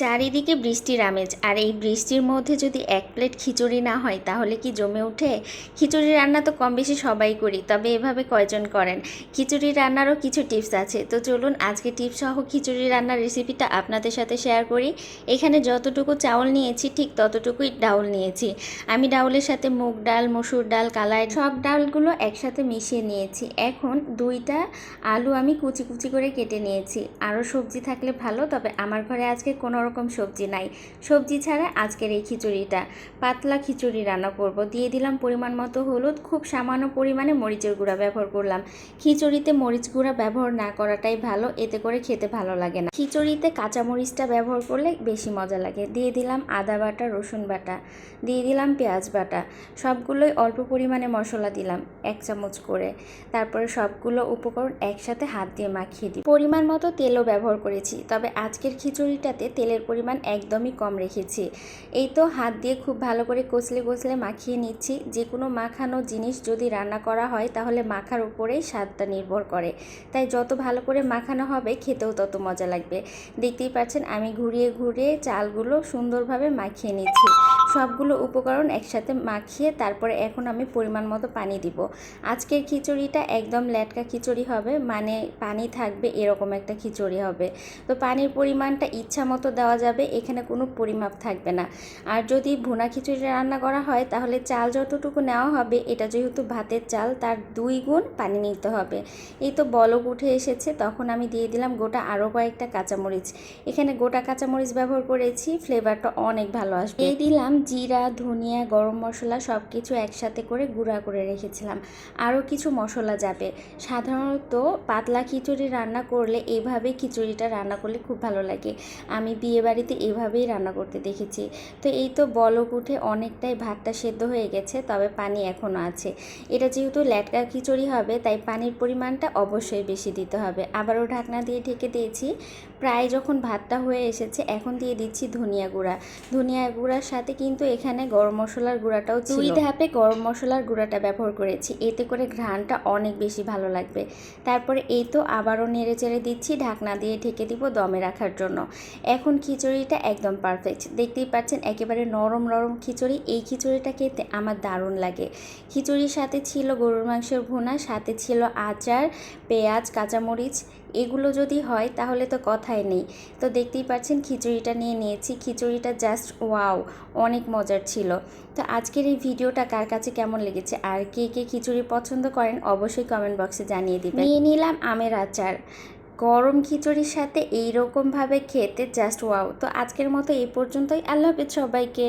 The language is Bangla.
চারিদিকে বৃষ্টির আমেজ। আর এই বৃষ্টির মধ্যে যদি এক প্লেট খিচুড়ি না হয়, তাহলে কি জমে ওঠে? খিচুড়ি রান্না তো কম বেশি সবাই করি, তবে এভাবে কয়জন করেন? খিচুড়ি রান্নারও কিছু টিপস আছে। তো চলুন আজকে টিপস সহ খিচুড়ি রান্নার রেসিপিটা আপনাদের সাথে শেয়ার করি। এখানে যতটুকু চাউল নিয়েছি, ঠিক ততটুকুই ডাউল নিয়েছি। আমি ডাউলের সাথে মুগ ডাল, মসুর ডাল, কালাই সব ডালগুলো একসাথে মিশিয়ে নিয়েছি। এখন দুইটা আলু আমি কুচি কুচি করে কেটে নিয়েছি। আরও সবজি থাকলে ভালো, তবে আমার ঘরে আজকে কোনো রকম সবজি নাই। সবজি ছাড়া আজকের এই খিচুড়িটা। পাতলা খিচুড়ি রান্না করব। দিয়ে দিলাম পরিমাণ মতো হলুদ, খুব সামান্য পরিমাণে মরিচের গুঁড়া ব্যবহার করলাম। খিচুড়িতে মরিচ গুঁড়া ব্যবহার না করাটাই ভালো, এতে করে খেতে ভালো লাগে না। খিচুড়িতে কাঁচা মরিচটা ব্যবহার করলে বেশি মজা লাগে। দিয়ে দিলাম আদা বাটা, রসুন বাটা, দিয়ে দিলাম পেঁয়াজ বাটা। সবগুলোই অল্প পরিমাণে মশলা দিলাম, এক চামচ করে। তারপরে সবগুলো উপকরণ একসাথে হাত দিয়ে মাখিয়ে দিই পরিমাণ মতো তেলও ব্যবহার করেছি। তবে আজকের খিচুড়িটাতে তেলের পরিমাণ একদমই কম রেখেছি। এই তো হাত দিয়ে খুব ভালো করে কচলে কচলে মাখিয়ে নিচ্ছি। যে কোনো মাখানো জিনিস যদি রান্না করা হয়, তাহলে মাখার উপরেই স্বাদটা নির্ভর করে। তাই যত ভালো করে মাখানো হবে, খেতেও তত মজা লাগবে। দেখতেই পাচ্ছেন, আমি ঘুরিয়ে ঘুরিয়ে চালগুলো সুন্দরভাবে মাখিয়ে নিচ্ছি। সবগুলো উপকরণ একসাথে মাখিয়ে তারপরে এখন আমি পরিমাণ মতো পানি দিব। আজকের খিচুড়িটা একদম ল্যাটকা খিচুড়ি হবে মানে পানি থাকবে এরকম একটা খিচুড়ি হবে। তো পানির পরিমাণটা ইচ্ছা মতো দেওয়া যাবে, এখানে কোনো পরিমাপ থাকবে না। আর যদি ভুনা খিচুড়ি রান্না করা হয়, তাহলে চাল যতটুকু নেওয়া হবে, এটা যেহেতু ভাতের চাল, তার দুই গুণ পানি নিতে হবে। এই তো বলক উঠে এসেছে, তখন আমি দিয়ে দিলাম গোটা আরও কয়েকটা কাঁচামরিচ। এখানে গোটা কাঁচামরিচ ব্যবহার করেছি, ফ্লেভারটা অনেক ভালো আসবে। এই দিলাম জিরা, ধনিয়া, গরম মশলা সব কিছু একসাথে করে গুঁড়া করে রেখেছিলাম। আরও কিছু মশলা যাবে। সাধারণত পাতলা খিচুড়ি রান্না করলে এইভাবে খিচুড়িটা রান্না করলে খুব ভালো লাগে। আমি বিয়ে বাড়িতে এভাবেই রান্না করতে দেখেছি। তো এই তো বলক উঠে অনেকটাই ভাতটা সেদ্ধ হয়ে গেছে, তবে পানি এখনও আছে। এটা যেহেতু ল্যাটকা খিচুড়ি হবে, তাই পানির পরিমাণটা অবশ্যই বেশি দিতে হবে। আবারও ঢাকনা দিয়ে ঢেকে দিয়েছি। প্রায় যখন ভাতটা হয়ে এসেছে, এখন দিয়ে দিচ্ছি ধনিয়া গুঁড়া। ধনিয়া গুঁড়ার সাথে কিন্তু এখানে গরম মশলার গুঁড়াটাও দুই ধাপে গরম মশলার গুঁড়াটা ব্যবহার করেছি। এতে করে ঘ্রাণটা অনেক বেশি ভালো লাগবে। তারপরে এই তো আবারও নেড়ে চেড়ে দিচ্ছি ঢাকনা দিয়ে ঢেকে দিব দমে রাখার জন্য। এখন খিচুড়িটা একদম পারফেক্ট দেখতেই পাচ্ছেন একেবারে নরম নরম খিচুড়ি। এই খিচুড়িটা খেতে আমার দারুণ লাগে। খিচুড়ির সাথে ছিল গরুর মাংসের ভুনা সাথে ছিল আচার পেঁয়াজ কাঁচামরিচ। এগুলো যদি হয় তাহলে তো কথাই নেই। তো দেখতেই পাচ্ছেন খিচুড়িটা নিয়ে নিয়েছি। খিচুড়িটা জাস্ট ওয়াও অনেক মজার ছিল। তো আজকের এই ভিডিওটা কার কাছে কেমন লেগেছে? আর কে কে খিচুড়ি পছন্দ করেন, অবশ্যই কমেন্ট বক্সে জানিয়ে দিবেন। নিয়ে নিলাম আমের আচার। গরম খিচুড়ির সাথে এইরকমভাবে খেতে জাস্ট ওয়াও তো আজকের মতো এই পর্যন্তই। আল্লাহ হাফিজ সবাইকে।